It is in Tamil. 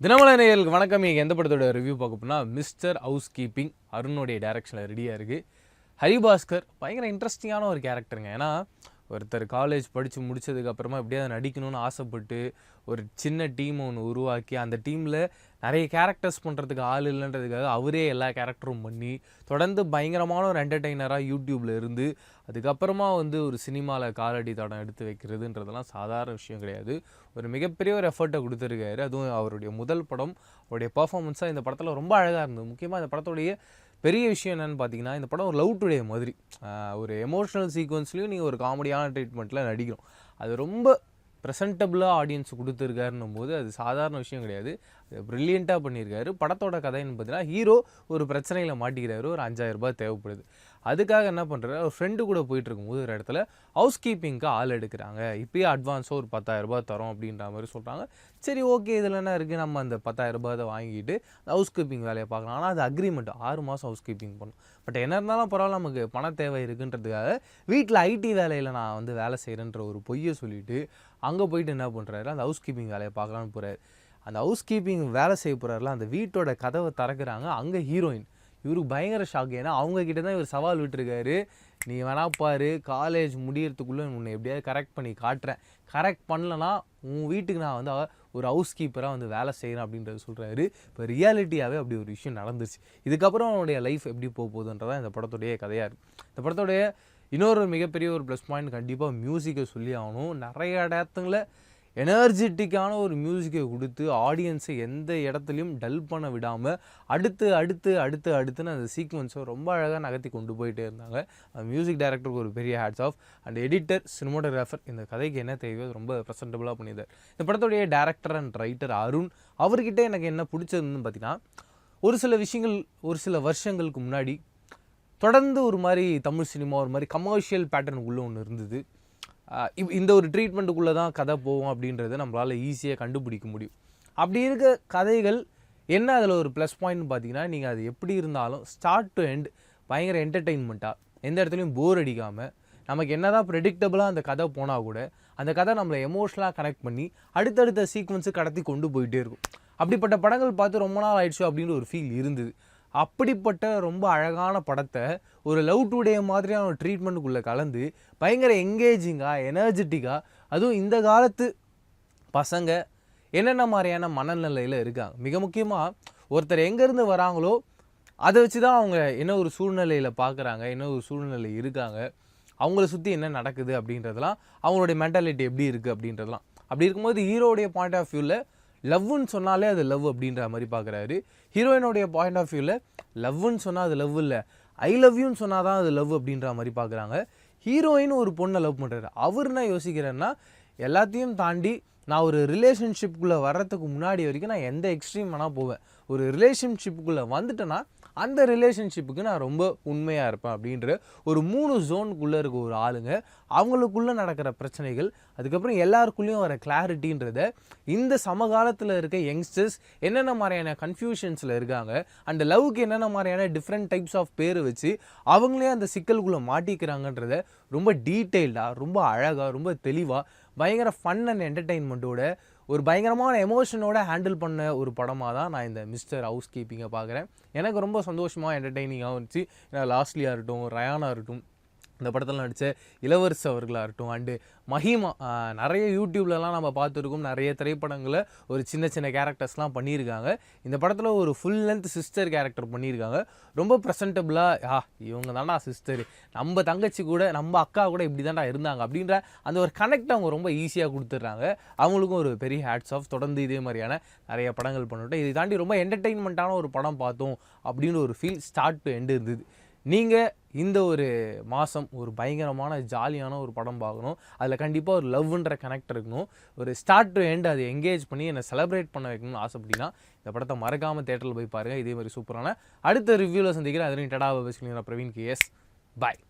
தினமலை நேயர்களுக்கு வணக்கம். நீங்கள் எந்த படத்தோட ரிவ்யூ பார்க்க போனால் மிஸ்டர் ஹவுஸ் கீப்பிங் அருணுடைய டேரக்ஷனில் ரெடியாக இருக்குது ஹரிபாஸ்கர் பயங்கர இன்ட்ரெஸ்டிங்கான ஒரு கேரக்டருங்க ஏன்னா ஒருத்தர் காலேஜ் படித்து முடித்ததுக்கப்புறமா எப்படியாவது நடிக்கணும்னு ஆசைப்பட்டு ஒரு சின்ன டீம் ஒன்று உருவாக்கி அந்த டீமில் நிறைய கேரக்டர்ஸ் பண்ணுறதுக்கு ஆள் இல்லைன்றதுக்காக அவரே எல்லா கேரக்டரும் பண்ணி தொடர்ந்து பயங்கரமான ஒரு என்டர்டெய்னராக யூடியூப்பில் இருந்து அதுக்கப்புறமா வந்து ஒரு சினிமாவில் காலடி தடம் எடுத்து வைக்கிறதுன்றதெல்லாம் சாதாரண விஷயம் கிடையாது. ஒரு மிகப்பெரிய ஒரு எஃபர்ட்டை கொடுத்துருக்காரு. அதுவும் அவருடைய முதல் படம் அவருடைய பர்ஃபாமன்ஸாக இந்த படத்தில் ரொம்ப அழகாக இருந்தது. முக்கியமாக இந்த படத்துடைய பெரிய விஷயம் என்னென்னு பார்த்தீங்கன்னா இந்த படம் ஒரு லவ் டுடே மாதிரி. ஒரு எமோஷனல் சீக்வன்ஸ்லேயும் நீங்கள் ஒரு காமெடியான ட்ரீட்மெண்ட்டில் நடிக்கிறோம். அது ரொம்ப ப்ரெசன்டபுளாக ஆடியன்ஸ் கொடுத்துருக்காருன்னும் போது அது சாதாரண விஷயம் கிடையாது. அது ப்ரில்லியண்ட்டாக பண்ணியிருக்காரு. படத்தோட கதைன்னு பார்த்தீங்கன்னா ஹீரோ ஒரு பிரச்சனையில் மாட்டிக்கிறாரு. ஒரு அஞ்சாயிரம் ரூபாய் தேவைப்படுது. அதுக்காக என்ன பண்ணுறாரு ஒரு ஃப்ரெண்டு கூட போயிட்டு இருக்கும்போது ஒரு இடத்துல ஹவுஸ் கீப்பிங்க்கு ஆள் எடுக்கிறாங்க. இப்பயே அட்வான்ஸாக ஒரு பத்தாயிரரூபா தரோம் அப்படின்ற மாதிரி சொல்கிறாங்க சரி ஓகே இதில் என்ன இருக்குது நம்ம அந்த பத்தாயிரம் அதை வாங்கிட்டு ஹவுஸ் கீப்பிங் வேலையை பார்க்கலாம். ஆனால் அது அக்ரிமெண்ட் ஆறு மாதம் ஹவுஸ் கீப்பிங் பண்ணும். பட் என்ன இருந்தாலும் பரவாயில்ல நமக்கு பண தேவை இருக்குன்றதுக்காக வீட்டில் ஐடி வேலையில் நான் வந்து வேலை செய்கிறேன்ற ஒரு பொய்யை சொல்லிட்டு அங்கே போயிட்டு என்ன பண்ணுறாரு அந்த ஹவுஸ் கீப்பிங் வேலையை பார்க்கலான்னு போகிறாரு அந்த ஹவுஸ் கீப்பிங் வேலை செய்ய போகிறாருல அந்த வீட்டோட கதவை திறக்கிறாங்க. அங்கே ஹீரோயின் இவருக்கு பயங்கர ஷாக் ஏன்னா அவங்கக்கிட்ட தான் இவர் சவால் விட்டுருக்காரு. நீ வேணா பாரு காலேஜ் முடியறதுக்குள்ளே உன்னை எப்படியாவது கரெக்ட் பண்ணி காட்டுறேன். கரெக்ட் பண்ணலனா உன் வீட்டுக்கு நான் வந்து ஒரு ஹவுஸ் கீப்பராக வந்து வேலை செய்கிறேன் அப்படின்றது சொல்கிறாரு இப்போ ரியாலிட்டியாகவே அப்படி ஒரு விஷயம் நடந்துச்சு இதுக்கப்புறம் அவனுடைய லைஃப் எப்படி போக போகுதுன்றதான் இந்த படத்துடைய கதையாக இருக்குது இந்த படத்துடைய இன்னொரு மிகப்பெரிய ஒரு ப்ளஸ் பாயிண்ட் கண்டிப்பாக மியூசிக்கை சொல்லி ஆகணும். நிறைய இடத்துல எனர்ஜெட்டிக்கான ஒரு மியூசிக்கை கொடுத்து ஆடியன்ஸை எந்த இடத்துலையும் டல் பண்ண விடாமல் அடுத்து அடுத்து அடுத்து அடுத்துன்னு அந்த சீக்வன்ஸை ரொம்ப அழகாக நகர்த்தி கொண்டு போயிட்டே இருந்தாங்க. மியூசிக் டைரக்டருக்கு ஒரு பெரிய hats off and editor cinematographer இந்த கதைக்கு என்ன தேவையோ ரொம்ப ப்ரெசன்டபுளாக பண்ணியிருந்தார். இந்த படத்துடைய டேரக்டர் அண்ட் ரைட்டர் அருண் அவர்கிட்ட எனக்கு என்ன பிடிச்சதுன்னு பார்த்தீங்கன்னா ஒரு சில விஷயங்கள் ஒரு சில வருஷங்களுக்கு முன்னாடி தொடர்ந்து ஒரு மாதிரி தமிழ் சினிமா ஒரு மாதிரி கமர்ஷியல் பேட்டர்னுக்குள்ளே ஒன்று இருந்தது. இந்த ஒரு ட்ரீட்மெண்ட்டுக்குள்ளே தான் கதை போகும் அப்படின்றத நம்மளால் ஈஸியாக கண்டுபிடிக்க முடியும். அப்படி இருக்க கதைகள் என்ன அதில் ஒரு ப்ளஸ் பாயிண்ட் பார்த்தீங்கன்னா நீங்கள் அது எப்படி இருந்தாலும் ஸ்டார்ட் டு எண்ட் பயங்கர என்டர்டெயின்மெண்ட்டாக எந்த இடத்துலையும் போர் அடிக்காமல் நமக்கு என்ன தான் ப்ரெடிக்டபுளாக அந்த கதை போனால் கூட அந்த கதை நம்மளை எமோஷனலாக கனெக்ட் பண்ணி அடுத்தடுத்த சீக்வன்ஸு கடத்தி கொண்டு போயிட்டே இருக்கும். அப்படிப்பட்ட படங்கள் பார்த்து ரொம்ப நாள் ஆயிடுச்சு அப்படின்னு ஒரு ஃபீல் இருந்தது. அப்படிப்பட்ட ரொம்ப அழகான படத்தை ஒரு லவ் டுடே மாதிரியான ஒரு ட்ரீட்மெண்ட்டுக்குள்ளே கலந்து பயங்கர எங்கேஜிங்காக எனர்ஜெட்டிக்காக அதுவும் இந்த காலத்து பசங்க என்னென்ன மாதிரியான மனநிலையில் இருக்காங்க. மிக முக்கியமாக ஒருத்தர் எங்கேருந்து வராங்களோ அதை வச்சு தான் அவங்க என்ன ஒரு சூழ்நிலையில் பார்க்குறாங்க என்ன ஒரு சூழ்நிலை இருக்காங்க அவங்கள சுற்றி என்ன நடக்குது அப்படின்றதெல்லாம் அவங்களுடைய மென்டாலிட்டி எப்படி இருக்குது அப்படின்றதெல்லாம். அப்படி இருக்கும்போது ஹீரோடைய பாயிண்ட் ஆஃப் வியூவில் லவ்னு சொன்னாலே அது லவ் அப்படின்ற மாதிரி பார்க்குறாரு. ஹீரோயினுடைய பாயிண்ட் ஆஃப் வியூவில் லவ்னு சொன்னால் அது லவ் இல்லை. ஐ லவ் யூன்னு சொன்னால் தான் அது லவ் அப்படின்ற மாதிரி பார்க்குறாங்க. ஹீரோயின் ஒரு பொண்ணை லவ் பண்ணுறாரு அவர் நான் யோசிக்கிறேன்னா எல்லாத்தையும் தாண்டி நான் ஒரு ரிலேஷன்ஷிப்புக்குள்ளே வர்றதுக்கு முன்னாடி வரைக்கும் நான் எந்த எக்ஸ்ட்ரீம் வேணால் போவேன். ஒரு ரிலேஷன்ஷிப்புக்குள்ளே வந்துட்டேன்னா அந்த ரிலேஷன்ஷிப்புக்கு நான் ரொம்ப உண்மையாக இருப்பேன் அப்படின்ற ஒரு மூணு ஜோனுக்குள்ளே இருக்க ஒரு ஆளுங்க. அவங்களுக்குள்ளே நடக்கிற பிரச்சனைகள் அதுக்கப்புறம் எல்லாருக்குள்ளேயும் வர கிளாரிட்டின்றத இந்த சமகாலத்தில் இருக்க யங்ஸ்டர்ஸ் என்னென்ன மாதிரியான கன்ஃபியூஷன்ஸில் இருக்காங்க அந்த லவ்க்கு என்னென்ன மாதிரியான டிஃப்ரெண்ட் டைப்ஸ் ஆஃப் பேர் வச்சு அவங்களே அந்த சிக்கலுக்குள்ளே மாட்டிக்கிறாங்கன்றத ரொம்ப டீட்டெயில்டாக ரொம்ப அழகாக ரொம்ப தெளிவாக பயங்கர ஃபன் அண்ட் என்டர்டெயின்மெண்ட்டோட ஒரு பயங்கரமான எமோஷனோட ஹேண்டில் பண்ண ஒரு படமாக தான் நான் இந்த மிஸ்டர் ஹவுஸ் கீப்பிங்கை பார்க்குறேன். எனக்கு ரொம்ப சந்தோஷமாக என்டர்டெய்னிங்காகவும் இருந்துச்சு. ஏன்னா லாஸ்ட்லியாக இருக்கட்டும் ரயானா இருக்கட்டும் இந்த படத்தில் நடித்த இளவரசு அவர்களாக இருக்கட்டும் அண்டு மஹிமா நிறைய யூடியூப்லலாம் நம்ம பார்த்துருக்கோம். நிறைய திரைப்படங்களை ஒரு சின்ன சின்ன கேரக்டர்ஸ்லாம் பண்ணியிருக்காங்க. இந்த படத்தில் ஒரு ஃபுல் லென்த் சிஸ்டர் கேரக்டர் பண்ணியிருக்காங்க. ரொம்ப ப்ரெசன்டபுளாக ஆ இவங்க தான்டா சிஸ்டர் நம்ம தங்கச்சி கூட நம்ம அக்கா கூட இப்படி தான்டா இருந்தாங்க. அப்படின்ற அந்த ஒரு கனெக்ட் அவங்க ரொம்ப ஈஸியாக கொடுத்துட்றாங்க. அவங்களுக்கும் ஒரு பெரிய ஹேட்ஸ் ஆஃப் தொடர்ந்து இதே மாதிரியான நிறைய படங்கள் பண்ணிவிட்டோம் இதை தாண்டி ரொம்ப என்டர்டெயின்மெண்ட்டான ஒரு படம் பார்த்தோம் அப்படின்னு ஒரு ஃபீல் ஸ்டார்ட் டு எண்டு இருந்தது. நீங்கள் இந்த ஒரு மாதம் ஒரு பயங்கரமான ஜாலியான ஒரு படம் பார்க்கணும். அதில் கண்டிப்பாக ஒரு லவ்ன்ற கனெக்ட் இருக்கணும். ஒரு ஸ்டார்ட் டு எண்ட் அதை எங்கேஜ் பண்ணி என்னை செலிப்ரேட் பண்ண வைக்கணும்னு ஆசைப்பட்டீங்கன்னா இந்த படத்தை மறக்காமல் தேட்டரில் போய் பாருங்கள் இதே மாதிரி சூப்பரான அடுத்த ரிவ்யூவில் சந்திக்கிறேன். அதுலேயும் டடா பஸ்லிங்கிற பிரவீன் கேஎஸ் பாய்